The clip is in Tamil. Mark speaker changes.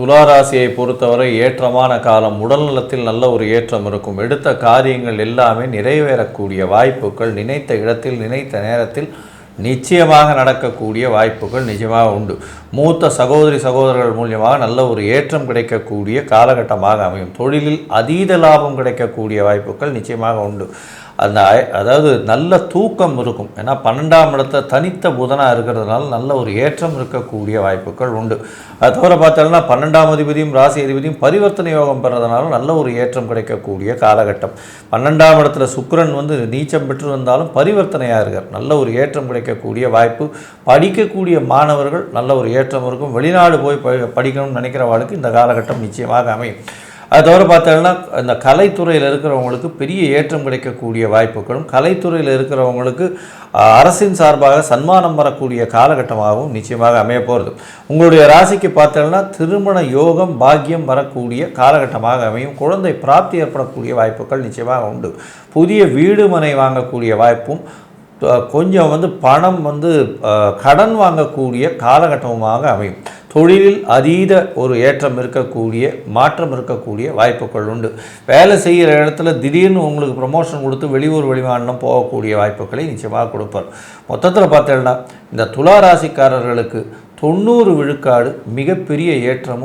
Speaker 1: துளாராசியை பொறுத்தவரை ஏற்றமான காலம். உடல்நலத்தில் நல்ல ஒரு ஏற்றம் இருக்கும். எடுத்த காரியங்கள் எல்லாமே நிறைவேறக்கூடிய வாய்ப்புகள். நினைத்த இடத்தில் நினைத்த நேரத்தில் நிச்சயமாக நடக்கக்கூடிய வாய்ப்புகள் நிஜமாக உண்டு. மூத்த சகோதரி சகோதரர்கள் மூலியமாக நல்ல ஒரு ஏற்றம் கிடைக்கக்கூடிய காலகட்டமாக அமையும். தொழிலில் அதீத லாபம் கிடைக்கக்கூடிய வாய்ப்புகள் நிச்சயமாக உண்டு. அந்த அதாவது நல்ல தூக்கம் இருக்கும். ஏன்னா பன்னெண்டாம் இடத்த தனித்த புதனாக இருக்கிறதுனால நல்ல ஒரு ஏற்றம் இருக்கக்கூடிய வாய்ப்புகள் உண்டு. அது தவிர பார்த்தோம்னா பன்னெண்டாம் அதிபதியும் ராசி அதிபதியும் பரிவர்த்தனை யோகம் பெறதுனால நல்ல ஒரு ஏற்றம் கிடைக்கக்கூடிய காலகட்டம். பன்னெண்டாம் இடத்துல சுக்கரன் வந்து நீச்சம் பெற்று வந்தாலும் பரிவர்த்தனையாக இருக்கார். நல்ல ஒரு ஏற்றம் கிடைக்கக்கூடிய வாய்ப்பு. படிக்கக்கூடிய மாணவர்கள் நல்ல ஒரு ஏற்றம் இருக்கும். வெளிநாடு போய் ப- படிக்கணும்னு நினைக்கிறவர்களுக்கு இந்த காலகட்டம் நிச்சயமாக அமையும். அது தவிர பார்த்தோம்னா இந்த கலைத்துறையில் இருக்கிறவங்களுக்கு பெரிய ஏற்றம் கிடைக்கக்கூடிய வாய்ப்புகளும் கலைத்துறையில் இருக்கிறவங்களுக்கு அரசின் சார்பாக சன்மானம் வரக்கூடிய காலகட்டமாகவும் நிச்சயமாக அமைய போகிறது உங்களுடைய ராசிக்கு பார்த்தோம்னா திருமண யோகம் பாக்கியம் வரக்கூடிய காலகட்டமாக அமையும். குழந்தை பிராப்தி ஏற்படக்கூடிய வாய்ப்புகள் நிச்சயமாக உண்டு. புதிய வீடு மனை வாங்கக்கூடிய வாய்ப்பும் கொஞ்சம் வந்து பணம் வந்து கடன் வாங்கக்கூடிய காலகட்டமாக அமையும். தொழிலில் அதீத ஒரு ஏற்றம் இருக்கக்கூடிய மாற்றம் இருக்கக்கூடிய வாய்ப்புகள் உண்டு. வேலை செய்கிற இடத்துல திடீர்னு உங்களுக்கு ப்ரமோஷன் கொடுத்து வெளியூர் வெளிமாநிலம் போகக்கூடிய வாய்ப்புகளை நிச்சயமாக கொடுப்பார். மொத்தத்தில் பார்த்தீங்கன்னா இந்த துலா ராசிக்காரர்களுக்கு தொண்ணூறு விழுக்காடு மிகப்பெரிய ஏற்றமும்